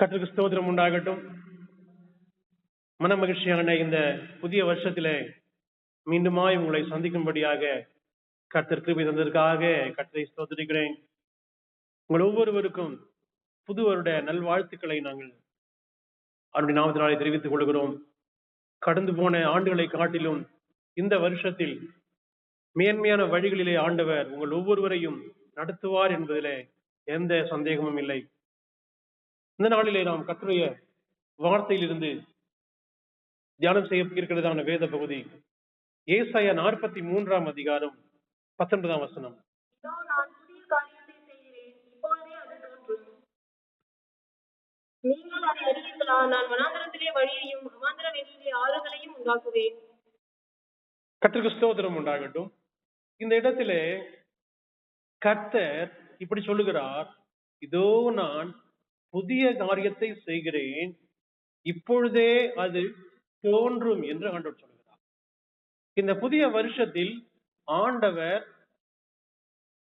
கற்றுக்கு ஸ்தோத்திரம் உண்டாகட்டும். மன மகிழ்ச்சியான இந்த புதிய வருஷத்திலே மீண்டுமாய் உங்களை சந்திக்கும்படியாக கர்த்தர் கிருபி தந்ததற்காக கர்த்தரை ஸ்தோத்திரிக்கிறேன். உங்கள் ஒவ்வொருவருக்கும் புது வருட நல்வாழ்த்துக்களை நாங்கள் அவருடைய நாமத்தினாலே தெரிவித்துக் கொள்கிறோம். கடந்து போன ஆண்டுகளை காட்டிலும் இந்த வருஷத்தில் மேன்மையான வழிகளிலே ஆண்டவர் உங்கள் ஒவ்வொருவரையும் நடத்துவார் என்பதிலே எந்த சந்தேகமும் இல்லை. இந்த நாளிலே நாம் கற்றுடைய வார்த்தையிலிருந்து தியானம் செய்ய இருக்கிறதான வேத பகுதி. ஏசாயா நாற்பத்தி மூன்றாம் அதிகாரம் பத்தொன்பதாம் வசனம். நீங்கள் அதை அறியீர்களா நான் வனாந்தரத்திலே வழியையும் அவாந்தர வெளியிலே ஆறுகளையும் உண்டாக்குவேன். கர்த்தருக்கு ஸ்தோத்திரம் உண்டாகட்டும். இந்த இடத்திலே கர்த்தர் இப்படி சொல்லுகிறார். இதோ நான் புதிய காரியத்தை செய்கிறேன் இப்பொழுதே அது தோன்றும் என்று ஆண்டவர் சொல்கிறார். இந்த புதிய வருஷத்தில் ஆண்டவர்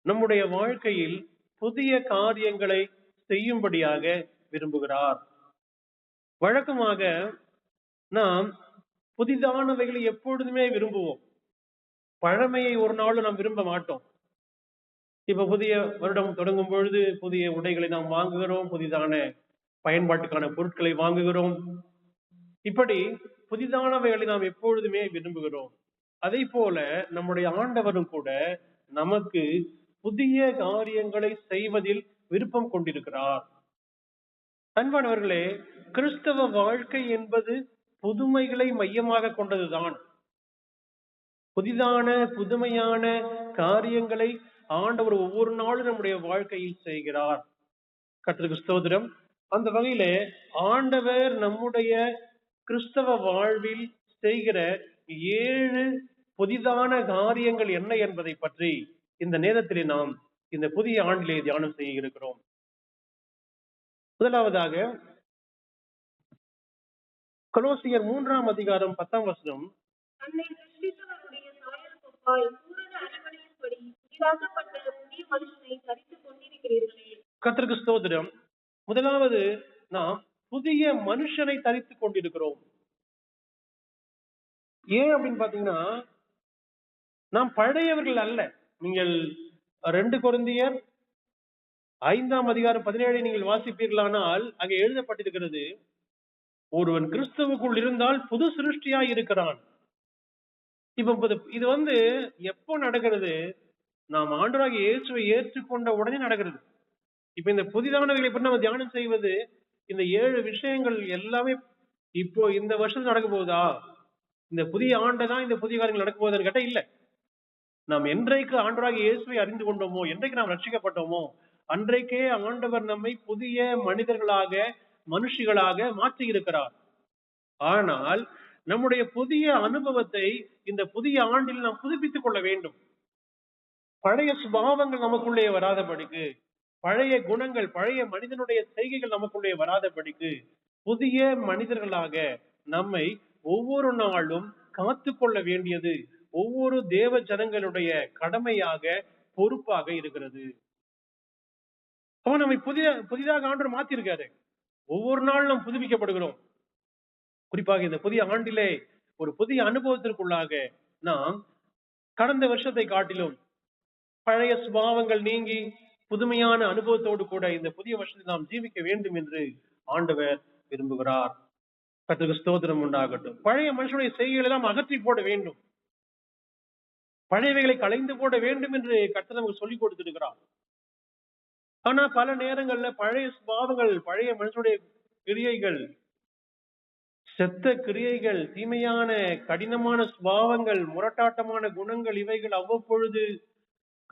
நம்முடைய வாழ்க்கையில் புதிய காரியங்களை செய்யும்படியாக விரும்புகிறார். வழக்கமாக நாம் புதிதானவைகளை எப்பொழுதுமே விரும்புவோம். பழமையை ஒரு நாளும் நாம் விரும்ப மாட்டோம். இப்ப புதிய வருடம் தொடங்கும் பொழுது புதிய உடைகளை நாம் வாங்குகிறோம் புதிதான பயன்பாட்டுக்கான பொருட்களை வாங்குகிறோம். இப்படி புதிதானவைகளை நாம் எப்பொழுதுமே விரும்புகிறோம். அதே போல நம்முடைய ஆண்டவரும் கூட நமக்கு புதிய காரியங்களை செய்வதில் விருப்பம் கொண்டிருக்கிறார். அன்பானவர்களே கிறிஸ்தவ வாழ்க்கை என்பது புதுமைகளை மையமாக கொண்டதுதான். புதிதான புதுமையான காரியங்களை ஆண்டவர் ஒவ்வொரு நாளும் நம்முடைய வாழ்க்கையில் செய்கிறார். கத்திரிக்கு ஸ்தோதிரம் அந்த வகையில ஆண்டவர் நம்முடைய கிறிஸ்தவ வாழ்வில் செய்கிற ஏழு புதிதான காரியங்கள் என்ன என்பதை பற்றி இந்த நேரத்திலே நாம் இந்த புதிய ஆண்டிலே தியானம் செய்ய இருக்கிறோம். முதலாவதாக கொலோசியர் மூன்றாம் அதிகாரம் பத்தாம் வசனம். தன்னை சிருஷ்டித்தவருடைய புதிய மனுஷனை தரித்துக் கொண்டிருக்கிறீர்களே. கர்த்தருக்கு ஸ்தோத்திரம். முதலாவது நாம் புதிய மனுஷனை தரித்துக் கொண்டிருக்கிறோம். ஏன் அப்படின்னு பாத்தீங்கன்னா நாம் பழையவர்கள் அல்ல. நீங்கள் ரெண்டு குழந்தையர் ஐந்தாம் அதிகாரம் பதினேழை நீங்கள் வாசிப்பீர்களானால் அங்கே எழுதப்பட்டிருக்கிறது ஒருவன் கிறிஸ்துவுக்குள் இருந்தால் புது சிருஷ்டியாய் இருக்கிறான். இப்ப இது வந்து எப்போ நடக்கிறது? நாம் ஆண்டவராகிய இயேசுவை ஏற்றுக்கொண்ட உடனே நடக்கிறது. இப்ப இந்த புதிதானவைகளை பற்றி நம்ம தியானம் செய்வது இந்த ஏழு விஷயங்கள் எல்லாமே இப்போ இந்த வருஷத்துல நடக்க போகுதா இந்த புதிய ஆண்டை தான் இந்த புதிய காரியங்கள் நடக்க போகுதுன்னு கேட்டா இல்ல. நாம் என்றைக்கு ஆண்டவராகிய இயேசுவை அறிந்து கொண்டோமோ என்றைக்கு நாம் ரட்சிக்கப்பட்டோமோ அன்றைக்கே ஆண்டவர் நம்மை புதிய மனிதர்களாக மனுஷிகளாக மாற்றி இருக்கிறார் ஆனால் நம்முடைய புதிய அனுபவத்தை இந்த புதிய ஆண்டில் நாம் புதுப்பித்துக் கொள்ள வேண்டும். பழைய சுபாவங்கள் நமக்குள்ளே வராதபடிக்கு பழைய குணங்கள் பழைய மனிதனுடைய செய்கைகள் நமக்குள்ளே வராதபடிக்கு புதிய மனிதர்களாக நம்மை ஒவ்வொரு நாளும் காத்து கொள்ள வேண்டியது ஒவ்வொரு தேவ ஜனங்களுடைய கடமையாக பொறுப்பாக இருக்கிறது. அவன் நம்மை புதிய புதிதாக ஆண்டு மாத்திருக்காரு. ஒவ்வொரு நாளும் நாம் புதுப்பிக்கப்படுகிறோம். குறிப்பாக இந்த புதிய ஆண்டிலே ஒரு புதிய அனுபவத்திற்குள்ளாக நாம் கடந்த வருஷத்தை காட்டிலும் பழைய சுபாவங்கள் நீங்கி புதுமையான அனுபவத்தோடு கூட இந்த புதிய வருஷத்தில் நாம் ஜீவிக்க வேண்டும் என்று ஆண்டவர் விரும்புகிறார். கர்த்தருக்கு ஸ்தோத்திரம் உண்டாகட்டும். பழைய மனுஷனுடைய செய்கைகளை எல்லாம் அகற்றி போட வேண்டும். பழையவைகளை களைந்து போட வேண்டும் என்று கர்த்தர் நமக்கு சொல்லிக் கொடுத்திருக்கிறார். ஆனா பல நேரங்கள்ல பழைய சுபாவங்கள் பழைய மனுஷனுடைய கிரியைகள் செத்த கிரியைகள் தீமையான கடினமான சுபாவங்கள் முரட்டாட்டமான குணங்கள் இவைகள் அவ்வப்பொழுது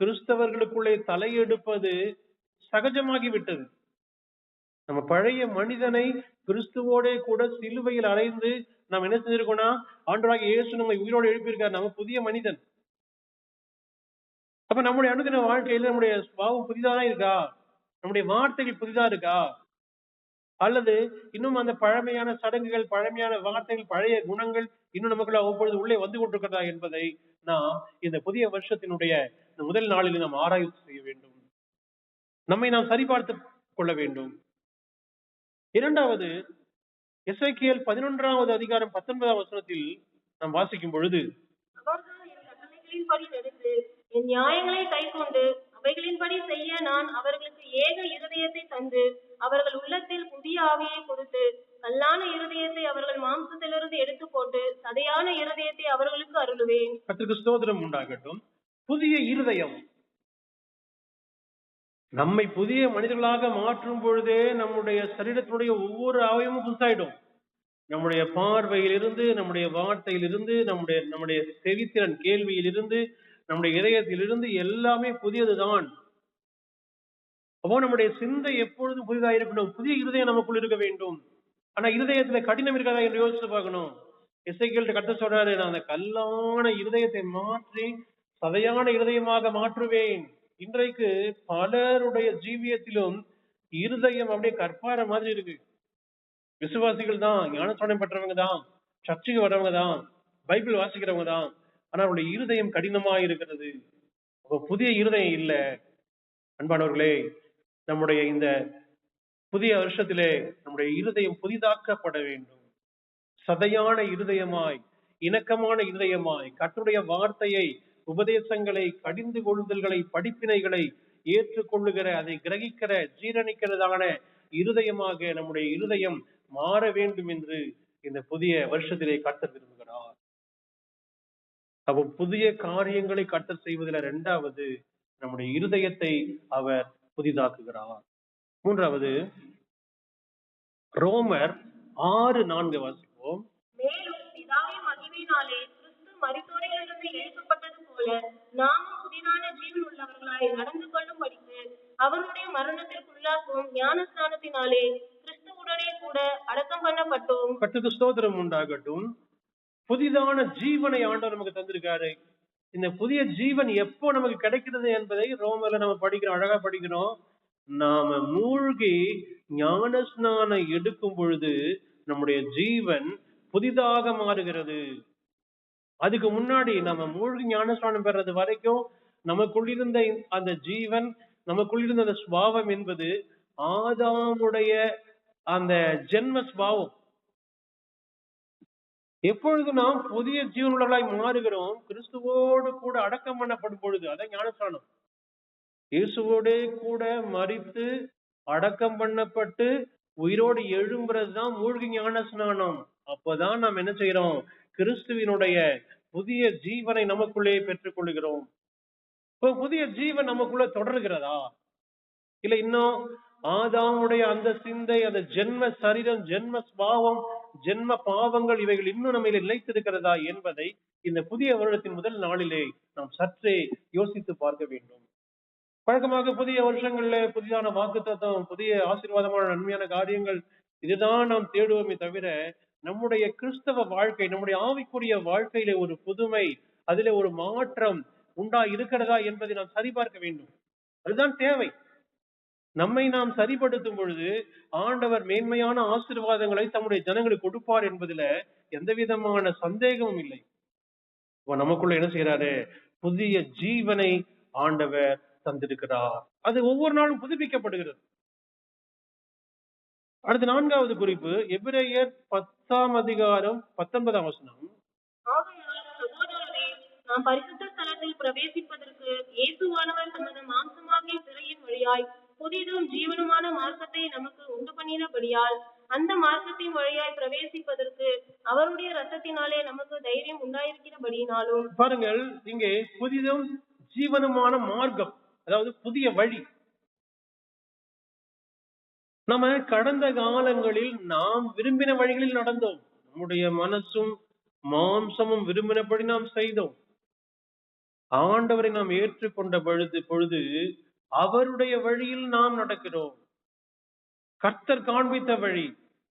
கிறிஸ்தவர்களுக்குள்ளே தலையெடுப்பது சகஜமாகிவிட்டது. நம்ம பழைய மனிதனை கிறிஸ்துவோட கூட சிலுவையில் அறைந்து நாம் என்ன செஞ்சிருக்கோம்னா ஆண்டராக இயேசு நம்மை உயிரோடு எழுப்பியிருக்கார் நம்ம புதிய மனிதன். அப்ப நம்முடைய அனுதின வாழ்க்கையில நம்முடைய சுபாவம் புதிதாதான் இருக்கா? நம்முடைய வார்த்தைகள் புதிதா இருக்கா? அல்லது இன்னும் அந்த பழமையான சடங்குகள் பழமையான வார்த்தைகள் பழைய குணங்கள் இன்னும் நமக்குள்ள அவ்வப்பொழுது உள்ளே வந்து கொண்டிருக்கிறதா என்பதை நாம் இந்த புதிய வருஷத்தினுடைய இந்த முதல் நாளில் நாம் ஆராய்ச்சி செய்ய வேண்டும். நம்மை நாம் சரிபார்த்து கொள்ள வேண்டும். இரண்டாவது எஸ்ஐக்கியல் பதினொன்றாவது அதிகாரம் பத்தொன்பதாம் வசனத்தில் நாம் வாசிக்கும் பொழுது என் நியாயங்களை கைக்கொண்டு அவைகளின்படி செய்ய நான் அவர்களுக்கு ஏக இருதயத்தை தந்து அவர்கள் உள்ளத்தில் புதிய ஆவியை கொடுத்து கல்லான இருதயத்தை அவர்கள் மாம்சத்திலிருந்து எடுத்து போட்டு சதையான இருதயத்தை அவர்களுக்கு அருளுவேன். கர்த்தருக்கு ஸ்தோத்திரம் உண்டாகட்டும். புதிய இருதயம். நம்மை புதிய மனிதர்களாக மாற்றும் பொழுதே நம்முடைய சரீரத்தினுடைய ஒவ்வொரு அவயமும் புதுசாயிடும். நம்முடைய பார்வையிலிருந்து நம்முடைய வார்த்தையிலிருந்து நம்முடைய நம்முடைய செவித்திறன் கேள்வியிலிருந்து நம்முடைய இதயத்திலிருந்து எல்லாமே புதியதுதான். அப்போ நம்முடைய சிந்தை எப்பொழுதும் புதிதாக இருக்கணும். புதிய இருதயம் நமக்குள் இருக்க வேண்டும். ஆனா இருதயத்துல கடினம் இருக்காதா என்று யோசிச்சு பார்க்கணும். இசைக்கிட்ட கட்ட சொல்றாரு நான் அந்த கல்லான இருதயத்தை மாற்றி சதையான இருதயமாக மாற்றுவேன். இன்றைக்கு பலருடைய ஜீவியத்திலும் இருதயம் அப்படியே கற்பார மாதிரி இருக்கு. விசுவாசிகள் தான் ஞானஸ்தானம் பெற்றவங்க தான் சர்ச்சுக்கு வர்றவங்க தான் பைபிள் வாசிக்கிறவங்க தான். ஆனா அவருடைய இருதயம் கடினமா இருக்கிறது. புதிய இருதயம் இல்ல. அன்பானவர்களே நம்முடைய இந்த புதிய வருஷத்திலே நம்முடைய இருதயம் புதிதாக்கப்பட வேண்டும். சதையான இருதயமாய் இணக்கமான இருதயமாய் கற்றுடைய வார்த்தையை உபதேசங்களை கடிந்து கொள்ளுதல்களை படிப்பினைகளை ஏற்றுக்கொள்ளுகிற அதை கிரகிக்கிற ஜீரணிக்கிறதான இருதயமாக நம்முடைய இருதயம் மாற வேண்டும் என்று இந்த புதிய வருஷத்திலே கட்ட விரும்புகிறார். அப்போ புதிய காரியங்களை கட்ட செய்வதில் இரண்டாவது நம்முடைய இருதயத்தை அவர் புதிதாக்குகிறார். மூன்றாவது ரோமர் ஆறு நான்கு வாசிப்போம். மேலும் பிதாவின் மகிமையினாலே கிறிஸ்து மரித்தோரிலிருந்து போல நாமும் புதிதான ஜீவன் உள்ளவர்களாய் நடந்து கொள்ளும்படிக்கு அவருடைய மரணத்திற்குள்ளாக்கும் ஞானஸ்நானத்தினாலே கிறிஸ்துவுடனே கூட அடக்கம் பண்ணப்பட்டோம். கட்டுக்கு ஸ்தோத்திரம் உண்டாகட்டும். புதிதான ஜீவனை ஆண்டவர் நமக்கு தந்திருக்காரு. இந்த புதிய ஜீவன் எப்போ நமக்கு கிடைக்கிறது என்பதை ரோமர்ல நம்ம படிக்கிறோம் அழகா படிக்கிறோம். நாம மூழ்கி ஞான ஸ்நானம் எடுக்கும் பொழுது நம்முடைய ஜீவன் புதிதாக மாறுகிறது. அதுக்கு முன்னாடி நம்ம மூழ்கி ஞானஸ்நானம் பெறது வரைக்கும் நமக்குள்ளிருந்த அந்த ஜீவன் நமக்குள்ளிருந்த அந்த சுபாவம் என்பது ஆதாமுடைய அந்த ஜென்ம சுபாவம். எப்பொழுது நாம் புதிய ஜீவனுள்ளவர்களாய் மாறுகிறோம் கிறிஸ்துவோடு கூட அடக்கம் பண்ணப்படும் பொழுது அதான் ஞானஸ்தானம் இயேசுவோடு கூட மறித்து அடக்கம் பண்ணப்பட்டு உயிரோடு எழும்புறதுதான் மூழ்கி ஞான ஸ்நானம் அப்பதான் நாம் என்ன செய்யறோம் கிறிஸ்துவினுடைய புதிய ஜீவனை நமக்குள்ளே பெற்றுக் கொள்கிறோம் இப்போ புதிய ஜீவன் நமக்குள்ள தொடர்கிறதா? இல்ல இன்னும் ஆதாமுடைய அந்த சிந்தை அந்த ஜென்ம சரீரம் ஜென்ம ஸ்பாவம் ஜென்ம பாவங்கள் இவைகள் இன்னும் நம்ம நிலைத்திருக்கிறதா என்பதை இந்த புதிய வருடத்தின் முதல் நாளிலே நாம் சற்றே யோசித்து பார்க்க வேண்டும். வழக்கமாக புதிய வருஷங்கள்ல புதிதான வாக்குத்தத்தம் புதிய ஆசீர்வாதமான நன்மையான காரியங்கள் இதுதான் நாம் தேடுவோமே தவிர நம்முடைய கிறிஸ்தவ வாழ்க்கை நம்முடைய ஆவிக்குரிய வாழ்க்கையில ஒரு புதுமை அதுல ஒரு மாற்றம் உண்டா இருக்கிறதா என்பதை நாம் சரிபார்க்க வேண்டும். அதுதான் தேவை. நம்மை நாம் சரிப்படுத்தும் பொழுது ஆண்டவர் மேன்மையான ஆசீர்வாதங்களை தம்முடைய ஜனங்களுக்கு கொடுப்பார் என்பதுல எந்த விதமான சந்தேகமும் இல்லை. நமக்குள்ள என்ன செய்யறாரு புதிய ஜீவனை ஆண்டவர் தந்திருக்கிறார். அது ஒவ்வொரு நாளும் புதுப்பிக்கப்படுகிறது. அடுத்து நான்காவது குறிப்பு எபிரேயர் பத்தாம் அதிகாரம் பத்தொன்பதாம் வசனம். ஆகையால் சகோதரரே நாம் பரிசுத்த ஸ்தலத்தில் பிரவேசிப்பதற்கு இயேசுவானவர் தமது மாம்சமாகிய சிறையின் வழியாய் புதிதும் ஜீவனுமான மார்க்கத்தை நமக்கு உண்டு பண்ணினபடியால் அந்த மார்க்கத்தின் வழியாய் பிரவேசிப்பதற்கு அவருடைய ரத்தத்தினாலே நமக்கு தைரியம் உண்டாயிருக்கிறபடியினாலும் பாருங்கள் இங்கே புதிதும் ஜீவனுமான மார்க்கம் அதாவது புதிய வழி நம்ம கடந்த காலங்களில் நாம் விரும்பின வழிகளில் நடந்தோம். நம்முடைய மனசும் மாம்சமும் விரும்பினபடி நாம் செய்தோம். ஆண்டவரை நாம் ஏற்றுக்கொண்ட பொழுது பொழுது அவருடைய வழியில் நாம் நடக்கிறோம். கர்த்தர் காண்பித்த வழி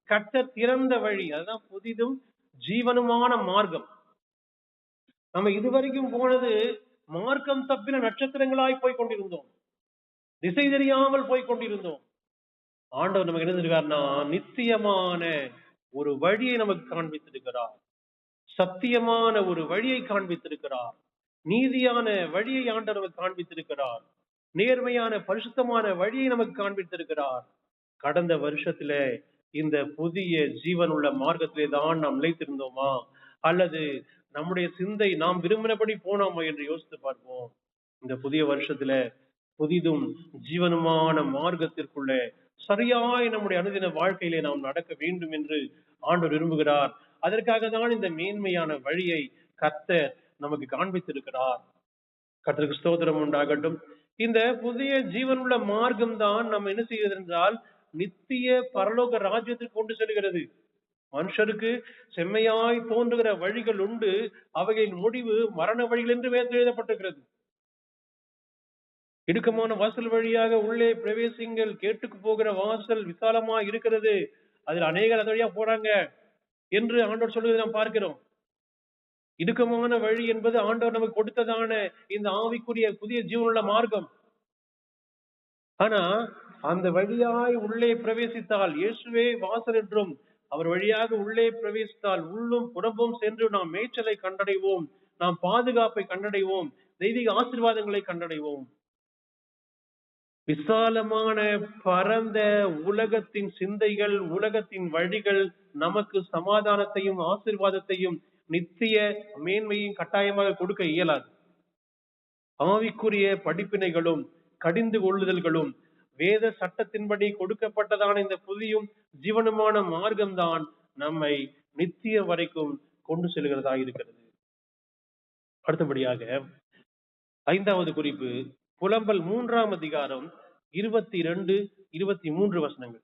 கர்த்தர் திறந்த வழி அதுதான் புதிதும் ஜீவனுமான மார்க்கம். நம்ம இதுவரைக்கும் போனது மார்க்கம் தப்பின நட்சத்திரங்களாய் போய் கொண்டிருந்தோம். திசை தெரியாமல் போய் கொண்டிருந்தோம். ஆண்டவர் நமக்கு என்ன சொல்றாருன்னா நித்தியமான ஒரு வழியை நமக்கு காண்பித்திருக்கிறார். சத்தியமான ஒரு வழியை காண்பித்திருக்கிறார். நீதியான வழியை ஆண்டவர் நமக்கு காண்பித்திருக்கிறார். நேர்மையான பரிசுத்தமான வழியை நமக்கு காண்பித்திருக்கிறார். கடந்த வருஷத்துல இந்த புதிய ஜீவன் உள்ள மார்க்கத்திலே தான் நாம் நிலைத்திருந்தோமா? அல்லது நம்முடைய சிந்தை நாம் விரும்பினபடி போனோமா என்று யோசித்து பார்ப்போம். இந்த புதிய வருஷத்துல புதிதும் ஜீவனமான மார்க்கத்திற்குள்ளே சரியாய் நம்முடைய அனுதின வாழ்க்கையிலே நாம் நடக்க வேண்டும் என்று ஆண்டவர் விரும்புகிறார். அதற்காக தான் இந்த மேன்மையான வழியை கத்த நமக்கு காண்பித்திருக்கிறார். கர்த்தருக்கு ஸ்தோத்திரம் உண்டாகட்டும். இந்த புதிய ஜீவனுள்ள மார்க்கம் தான் நம்ம என்ன செய்கிறது என்றால் நித்திய பரலோக ராஜ்யத்திற்கு கொண்டு செல்கிறது. மனுஷருக்கு செம்மையாய் தோன்றுகிற வழிகள் உண்டு. அவைகளின் முடிவு மரண வழிகள் என்று எழுதப்பட்டிருக்கிறது. இடுக்கமான வாசல் வழியாக உள்ளே பிரவேசிங்கள். கேட்டுக்கு போகிற வாசல் விசாலமா இருக்கிறது. அதில் அநேகர் அது வழியா போறாங்க என்று ஆண்டவர் சொல்வதை நாம் பார்க்கிறோம். இடுக்கமான வழி என்பது ஆண்டவர் நமக்கு கொடுத்ததான இந்த ஆவிக்குரிய புதிய ஜீவனுள்ள மார்க்கம். ஆனா அந்த வழியாய் உள்ளே பிரவேசித்தால் இயேசுவே வாசல் என்றும் அவர் வழியாக உள்ளே பிரவேசித்தால் உள்ளும் புறம்பும் சென்று நாம் மேய்ச்சலை கண்டடைவோம். நாம் பாதுகாப்பை கண்டடைவோம். தெய்வீக ஆசீர்வாதங்களை கண்டடைவோம். விசாலமான பரந்த உலகத்தின் சிந்தைகள் உலகத்தின் வழிகள் நமக்கு சமாதானத்தையும் ஆசீர்வாதத்தையும் நித்திய மேன்மையும் கட்டாயமாக கொடுக்க இயலாது. ஆவிக்குரிய படிப்பினைகளும் கடிந்து கொள்ளுதல்களும் வேத சட்டத்தின்படி கொடுக்கப்பட்டதான இந்த புதியும் ஜீவனமான மார்க்கம்தான் நம்மை நித்திய வரைக்கும் கொண்டு செல்கிறதா இருக்கிறது அடுத்தபடியாக ஐந்தாவது குறிப்பு புலம்பல் மூன்றாம் அதிகாரம் இருபத்தி இரண்டு இருபத்தி மூன்று வசனங்கள்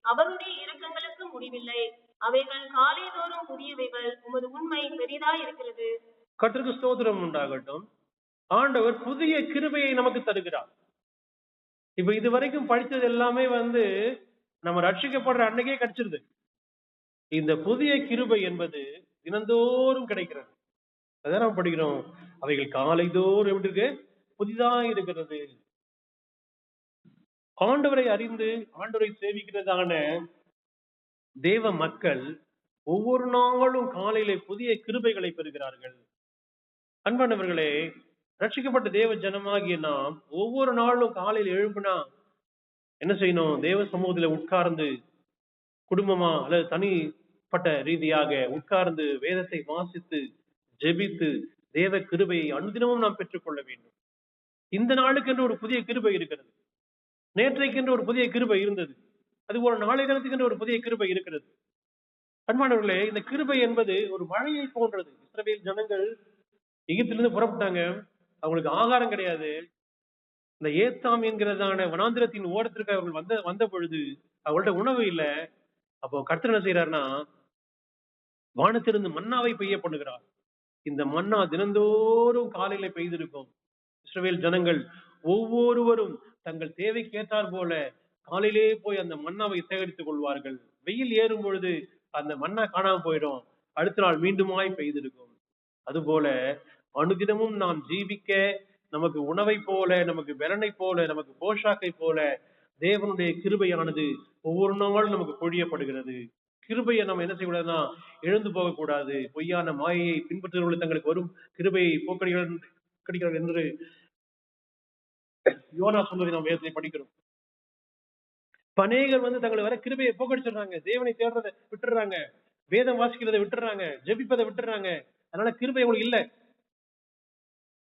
அவருடைய இரக்கங்களுக்கு முடிவில்லை. அவைகள் காலைதோறும் புதியவைகள் உமது உண்மை பெரிதாய் இருக்கிறது. கர்த்தருக்கு ஸ்தோத்திரம் உண்டாகட்டும். ஆண்டவர் புதிய கிருபையை நமக்கு தருகிறார். இப்ப இது வரைக்கும் படிச்சது எல்லாமே வந்து நம்ம ரட்சிக்கப்படுற அன்னைக்கே கிடைச்சிருது. இந்த புதிய கிருபை என்பது தினந்தோறும் கிடைக்கிறது. அதான் நம்ம படிக்கிறோம். அவைகள் காலை தோறும் எப்படி இருக்கு? புதிதா இருக்கிறது. ஆண்டவரை அறிந்து ஆண்டவரை சேவிக்கிறதான தேவ மக்கள் ஒவ்வொரு நாளும் காலையிலே புதிய கிருபைகளை பெறுகிறார்கள். அன்பானவர்களே ரட்சிக்கப்பட்ட தேவ ஜனமாகிய நாம் ஒவ்வொரு நாளும் காலையில் எழும்புனா என்ன செய்யணும்? தேவ சமூகத்துல உட்கார்ந்து குடும்பமா அல்லது தனிப்பட்ட ரீதியாக உட்கார்ந்து வேதத்தை வாசித்து ஜெபித்து தேவ கிருபையை அனுதினமும் நாம் பெற்றுக்கொள்ள வேண்டும். இந்த நாளுக்கென்று ஒரு புதிய கிருபை இருக்கிறது. நேற்றைக்கென்று ஒரு புதிய கிருபை இருந்தது. அதுபோல நாளை தினத்துக்கென்று ஒரு புதிய கிருபை இருக்கிறது. அன்பானவர்களே இந்த கிருபை என்பது ஒரு மழையை போன்றது. இஸ்ரவேல் ஜனங்கள் எகிப்திலிருந்து புறப்பட்டாங்க. அவங்களுக்கு ஆகாரம் கிடையாது. இந்த ஏத்தாம் என்கிறதான வனாந்திரத்தின் ஓரத்திற்கு அவர்கள் வந்த வந்த பொழுது அவங்கள்ட்ட உணவு இல்லை. அப்போ கர்த்தர் என்ன செய்யறாருன்னா வானத்திலிருந்து மன்னாவை பெய்ய பண்ணுகிறார். இந்த மன்னா தினந்தோறும் காலையில பெய்திருக்கும். இஸ்ரவேல் ஜனங்கள் ஒவ்வொருவரும் தங்கள் தேவைக்கு ஏற்றார் போல காலையிலே போய் அந்த மன்னாவை சேகரித்துக் கொள்வார்கள். வெயில் ஏறும் பொழுது அந்த மன்னா காணாம போயிடும். அடுத்த நாள் மீண்டுமாய் பெய்திருக்கும். அதுபோல அனுதினமும் நாம் ஜீவிக்க நமக்கு உணவை போல நமக்கு பலனை போல நமக்கு போஷாக்கை போல தேவனுடைய கிருபையானது ஒவ்வொரு நாளும் நமக்கு பொழியப்படுகிறது. கிருபையை நம்ம என்ன செய்யக்கூடாதுன்னா எழுந்து போகக்கூடாது. பொய்யான மாயையை பின்பற்றுகிறவர்கள் தங்களுக்கு வரும் கிருபையை போக்கடிகள் என்று யோனா சொல்வதை நாம் வேதத்தை படிக்கிறோம். பனேகர் வந்து தங்களை வர கிருபையை போக்கடிச்சிடுறாங்க. தேவனை தேடுறதை விட்டுறாங்க வேதம் வாசிக்கிறதை விட்டுறாங்க ஜெபிப்பதை விட்டுறாங்க அதனால கிருபை உங்களுக்கு இல்ல.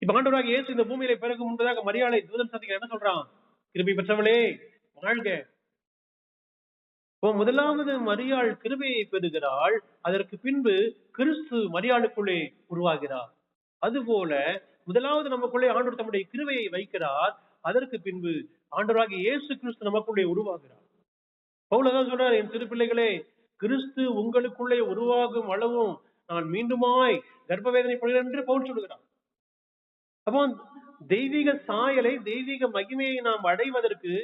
இப்ப ஆண்டவராக இயேசு இந்த பூமியில பிறகு முன்பதாக மரியாதை தூதன் சந்திக்க என்ன சொல்றான்? கிருபை பெற்றவளே வாழ்க. இப்போ முதலாவது மரியாள் கிருபையை பெறுகிறாள் அதற்கு பின்பு கிறிஸ்து மரியாளுக்குள்ளே உருவாகிறார். அதுபோல முதலாவது நமக்குள்ளே ஆண்டவர் தம்முடைய கிருவையை வைக்கிறார் அதற்கு பின்பு ஆண்டவராக இயேசு கிறிஸ்து நமக்குள்ளே உருவாகிறார். பவுலதான் சொல்றார் என் சிறு பிள்ளைகளே கிறிஸ்து உங்களுக்குள்ளே உருவாகும் அளவும் நான் மீண்டுமாய் கர்ப்ப வேதனைப்படுகிறேன் என்று பவுல் சொல்கிறார். அப்போ தெய்வீக சாயலை தெய்வீக மகிமையை நாம் அடைவதற்கு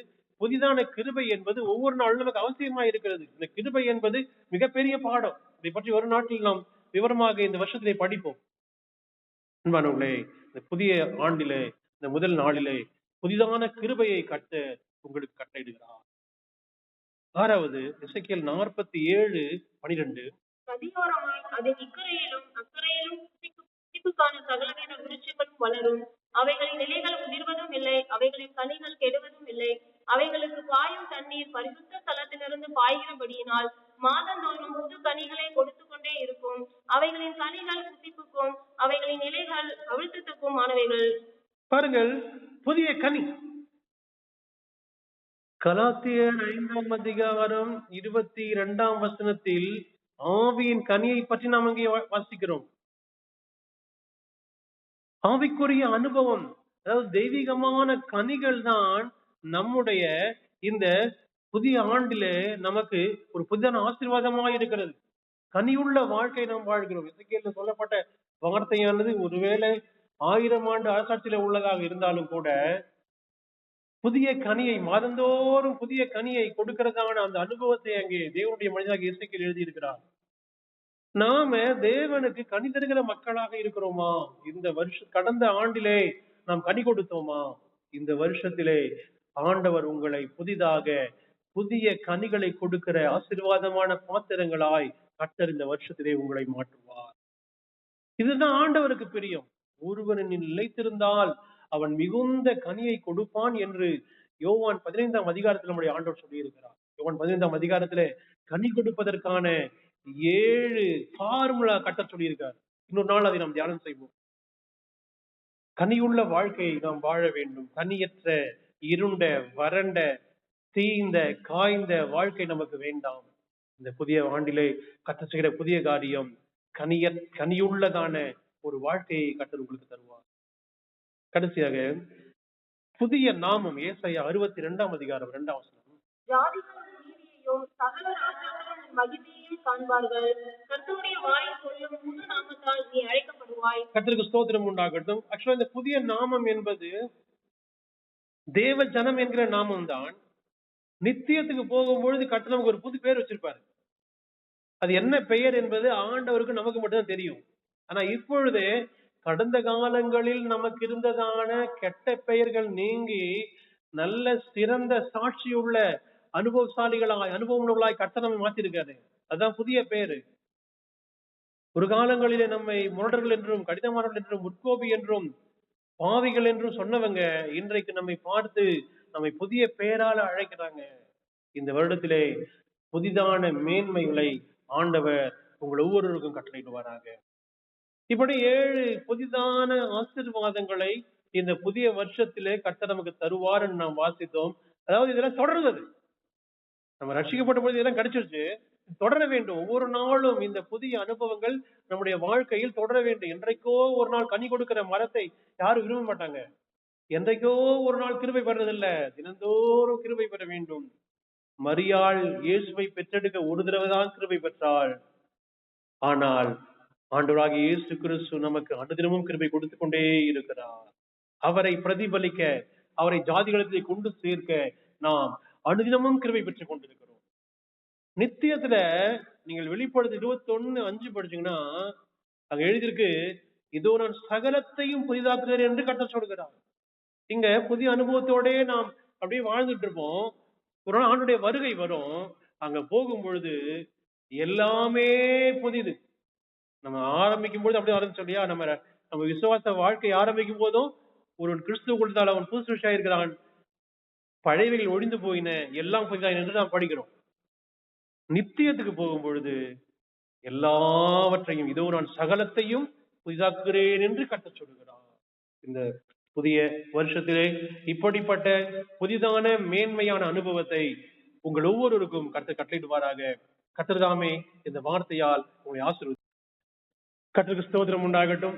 புதிதான கிருபை என்பது ஒவ்வொரு நாளும் நமக்கு அவசியமா இருக்கிறது. இந்த கிருபை என்பது மிகப்பெரிய பாடம். இதை பற்றி ஒரு நாட்டில் நாம் விவரமாக இந்த வருஷத்திலே படிப்போம். அன்பானவர்களே இந்த புதிய ஆண்டிலே இந்த முதல் நாளிலே புதிதான கிருபையை கட்ட உங்களுக்கு கட்டளையிடுகிறார். ஆறாவது இசைக்கியல் நாற்பத்தி ஏழு பனிரெண்டு. நதியோரமாய் அதன் இக்கரையிலும் அக்கரையிலும் புசிப்புக்கான சகலவித விருட்சங்களும் வளரும். அவைகளின் இலைகள் உதிர்வதும் இல்லை. அவைகளின் கனிகள் கெடுவதும் அவைகளுக்கு பாயும் தண்ணீர் பரிசுத்த ஸ்தலத்திலிருந்து பாய்கிறபடியினால் மாதந்தோறும் புது கனிகளை கொடுத்து கொண்டே இருக்கும். அவைகளின் கனிகள் புசிப்புக்கும் அவைகளின் இலைகள் அவிழ்த்தத்துக்கும் ஆனவைகள். பாருங்கள் புதிய கனி. கலாத்தியர் ஐந்தாம் அதிகாரம் இருபத்தி இரண்டாம் வசனத்தில் ஆவியின் கனியை பற்றி நாம் அங்கே வாசிக்கிறோம். ஆவிக்குரிய அனுபவம் அதாவது தெய்வீகமான கனிகள் தான் நம்முடைய இந்த புதிய ஆண்டிலே நமக்கு ஒரு புதிதான ஆசீர்வாதமாக இருக்கிறது. கனியுள்ள வாழ்க்கை நாம் வாழ்கிறோம். இசைக்கேல சொல்லப்பட்ட வார்த்தையானது ஒருவேளை ஆயிரம் ஆண்டு அரசாட்சியில உள்ளதாக இருந்தாலும் கூட புதிய கனியை மாதந்தோறும் புதிய கனியை கொடுக்கிறதான அந்த அனுபவத்தை அங்கே தேவனுடைய மனிதாக இசைக்கில் எழுதியிருக்கிறார். நாம தேவனுக்கு கனி தருகிற மக்களாக இருக்கிறோமா? இந்த வருஷ கடந்த ஆண்டிலே நாம் கனி கொடுத்தோமா? இந்த வருஷத்திலே ஆண்டவர் உங்களை புதிதாக புதிய கனிகளை கொடுக்கிற ஆசீர்வாதமான பாத்திரங்களாய் கர்த்தர் இந்த வருஷத்திலே உங்களை மாற்றுவார். இதுதான் ஆண்டவருக்கு பிரியம். ஒருவனின் நிலைத்திருந்தால் அவன் மிகுந்த கனியை கொடுப்பான் என்று யோவான் பதினைந்தாம் அதிகாரத்தில் நம்முடைய ஆண்டவர் சொல்லியிருக்கிறார். யோவான் பதினைந்தாம் அதிகாரத்திலே கனி கொடுப்பதற்கான ஏழு ஃபார்முலா கட்ட சொல்லியிருக்கார். இன்னொரு நாள் அதை நாம் தியானம் செய்வோம். கனியுள்ள வாழ்க்கையை நாம் வாழ வேண்டும். கனியற்ற இருண்ட வறண்ட தீய்ந்த காய்ந்த வாழ்க்கை நமக்கு வேண்டாம். இந்த புதிய ஆண்டிலே கத்த செய்கிற புதிய காரியம் கனிய கனியுள்ளதான ஒரு வாழ்க்கையை கத்தர் உங்களுக்கு தருவார். கடைசியாக புதிய நாமம் ஏசாயா அறுபத்தி இரண்டாம் அதிகாரம் இரண்டாம் வசனம். கர்த்தருக்கு ஸ்தோத்திரம் உண்டாகட்டும். ஆக்சுவலா இந்த புதிய நாமம் என்பது தேவ ஜனம் என்கிற நாமம் தான் நித்தியத்துக்கு போகும்பொழுது கர்த்தர் நமக்கு ஒரு புது பேர் வச்சிருப்பாரு. அது என்ன பெயர் என்பது ஆண்டவருக்கு நமக்கு மட்டும்தான் தெரியும். ஆனா இப்பொழுது கடந்த காலங்களில் நமக்கு இருந்ததான கெட்ட பெயர்கள் நீங்கி நல்ல சிறந்த சாட்சி உள்ள அனுபவசாலிகளாய் அனுபவங்களாய் கட்டணம் நம்மை மாத்திருக்காரு. அதுதான் புதிய பேரு. ஒரு காலங்களிலே நம்மை முரடர்கள் என்றும் கடிதமானவர்கள் என்றும் உட்கோபி என்றும் பாவிகள் என்றும் சொன்னவங்க இன்றைக்கு நம்மை பார்த்து நம்மை புதிய பெயரால அழைக்கிறாங்க. இந்த வருடத்திலே புதிதான மேன்மைகளை ஆண்டவர் உங்கள் ஒவ்வொருவருக்கும் கட்டளையிடுவாராக. இப்படி ஏழு புதிதான ஆசீர்வாதங்களை இந்த புதிய வருஷத்திலே கட்ட நமக்கு தருவார் என்று நாம் வாசித்தோம். அதாவது இதெல்லாம் தொடர்வது நம்ம ரட்சிக்கப்பட்ட பொழுது இதெல்லாம் கிடைச்சிருச்சு. தொடர வேண்டும். ஒவ்வொரு நாளும் இந்த புதிய அனுபவங்கள் நம்முடைய வாழ்க்கையில் தொடர வேண்டும். என்றைக்கோ ஒரு நாள் கனி கொடுக்கிற மரத்தை யாரும் விரும்ப மாட்டாங்க. என்றைக்கோ ஒரு நாள் கிருபை பெறதில்ல தினந்தோறும் கிருபை பெற வேண்டும். மரியாள் இயேசுவை பெற்றெடுக்க ஒரு தடவை தான் கிருபை பெற்றாள். ஆனால் ஆண்டவராகிய இயேசு கிறிஸ்து நமக்கு அனுதினமும் கிருபை கொடுத்து கொண்டே இருக்கிறார். அவரை பிரதிபலிக்க அவரை ஜாதிகளத்தை கொண்டு சேர்க்க நாம் அனுதினமும் கிருபை பெற்றுக் கொண்டிருக்கிறோம். நித்தியத்துல நீங்கள் வெளிப்படுத்த இருபத்தி ஒண்ணு அஞ்சு படிச்சீங்கன்னா அங்க எழுதியிருக்கு இதோ நான் சகலத்தையும் புதிதாக்குகிறேன் என்று கட்ட சொல்கிறார். இங்க புதிய அனுபவத்தோட நாம் அப்படியே வாழ்ந்துட்டு இருப்போம். ஒரு நாள் ஆண்டுடைய வருகை வரும். அங்க போகும் பொழுது எல்லாமே புதிது. நம்ம ஆரம்பிக்கும் பொழுது அப்படியே ஆரம்பிச்சோம் இல்லையா? நம்ம நம்ம விசுவாச வாழ்க்கை ஆரம்பிக்கும் போதும் ஒரு கிறிஸ்துவ கொடுத்தால் அவன் புதுசு விஷயம் இருக்கிறான். பழையவைகள் ஒழிந்து போயின எல்லாம் புதிதாயின என்று நாம் படிக்கிறோம். நித்தியத்துக்கு போகும் பொழுது எல்லாவற்றையும் இதோ நான் சகலத்தையும் புதிதாக்குகிறேன் என்று கட்டச் சொல்கிறார் இந்த புதிய வருஷத்திலே இப்படிப்பட்ட புதிதான மேன்மையான அனுபவத்தை உங்கள் ஒவ்வொருவருக்கும் கருத்து கட்டளையிடுவாராக. கத்திரதாமே இந்த வார்த்தையால் உங்களை ஆசிர்வதி கற்றுக்கு ஸ்தோத்திரம் உண்டாகட்டும்.